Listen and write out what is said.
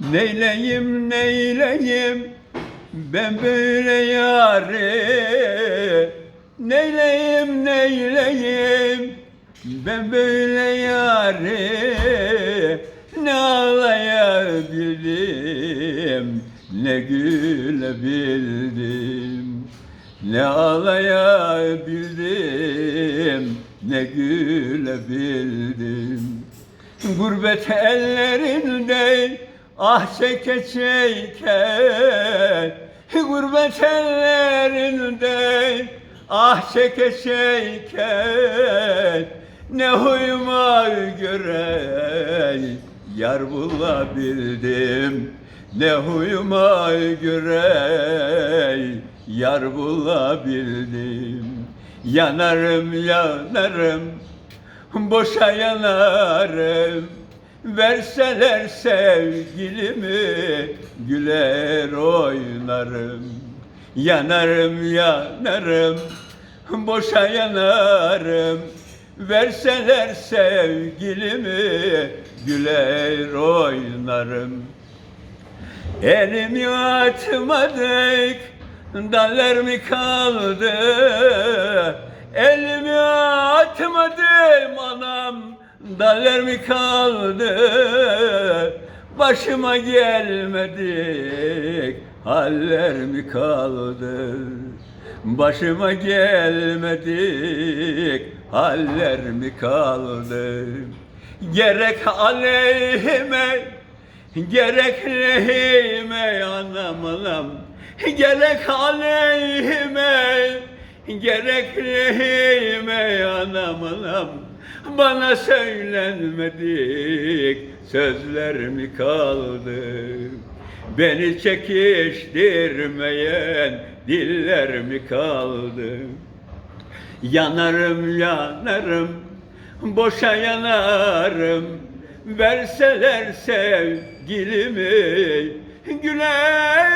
Neyleyim neyleyim ben böyle yâre Neyleyim neyleyim ben böyle yâre Ne ağlayabildim ne gülebildim? Ne ağlayabildim ne gülebildim? Gurbet ellerinde ah çeke çeke Gurbet ellerinde. Ah çeke çeke Ne huyuma göre yar bulabildim. Ne huyuma göre yar bulabildim. Yanarım yanarım. Boşa yanarım Verseler sevgilimi güler oynarım. Yanarım yanarım boşa yanarım. Verseler sevgilimi güler oynarım. Elimi atmadık, daller mi kaldı? Elimi atmadım anam, daller mi kaldı? Başıma gelmedik, haller mi kaldı? Başıma gelmedik, haller mi kaldı? Gerek aleyhime Gerek lehime anam anam Gerek aleyhime Gerek lehime anam anam Bana söylenmedik sözler mi kaldı? Beni çekiştirmeyen diller mi kaldı? Yanarım yanarım boşa yanarım. Verseler sevgilimi güler